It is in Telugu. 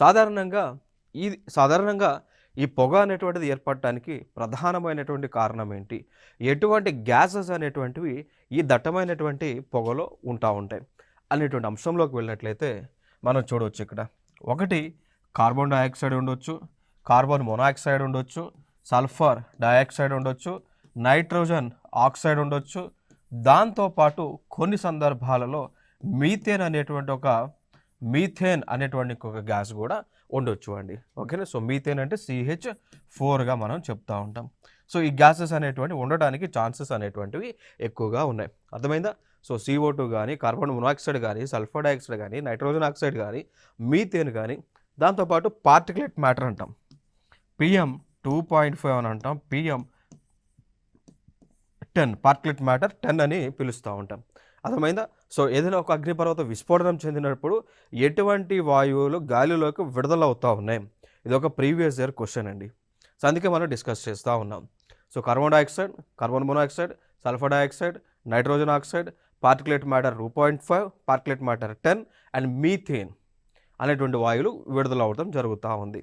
సాధారణంగా ఈ సాధారణంగా ఈ పొగ అనేటువంటిది ఏర్పడటానికి ప్రధానమైనటువంటి కారణం ఏంటి? ఎటువంటి గ్యాసెస్ అనేటువంటివి ఈ దట్టమైనటువంటి పొగలో ఉంటా ఉంటాయి అనేటువంటి అంశంలోకి వెళ్ళినట్లయితే మనం చూడవచ్చు ఇక్కడ. ఒకటి కార్బన్ డయాక్సైడ్ ఉండొచ్చు కార్బన్ మొనాక్సైడ్ ఉండొచ్చు సల్ఫర్ డయాక్సైడ్ ఉండొచ్చు నైట్రోజన్ ఆక్సైడ్ ఉండొచ్చు. దాంతోపాటు కొన్ని సందర్భాలలో మీథేన్ అనేటువంటి ఒక మీథేన్ అనేటువంటి ఒక గ్యాస్ కూడా ఉండొచ్చు అండి ఓకేనా? సో మీథేన్ అంటే సిహెచ్ ఫోర్గా మనం చెప్తా ఉంటాం. సో ఈ గ్యాసెస్ అనేటువంటి ఉండడానికి ఛాన్సెస్ అనేటువంటివి ఎక్కువగా ఉన్నాయి. అర్థమైందా? సో సిఓ టూ కానీ కార్బన్ మొనాక్సైడ్ కానీ సల్ఫర్ డైఆక్సైడ్ కానీ నైట్రోజన్ ఆక్సైడ్ కానీ మీథేన్ కానీ దాంతోపాటు పార్టికులేట్ మ్యాటర్ అంటాం. పిఎం టూ పాయింట్ ఫైవ్ అని అంటాం. PM ten particulate matter ten అని పిలుస్తూ ఉంటాం. అర్థమైందా? సో ఏదైనా ఒక అగ్నిపర్వతం విస్ఫోటనం చెందినప్పుడు ఎటువంటి వాయువులు గాలిలోకి విడుదల అవుతూ ఉన్నాయి? ఇది ఒక ప్రీవియస్ ఇయర్ క్వశ్చన్ అండి. సో అందుకే మనం డిస్కస్ చేస్తూ ఉన్నాం. So carbon dioxide carbon monoxide sulphur dioxide nitrogen oxide particulate matter two point five particulate matter ten and methane అనేటువంటి వాయువులు విడుదల అవడం జరుగుతూ ఉంది.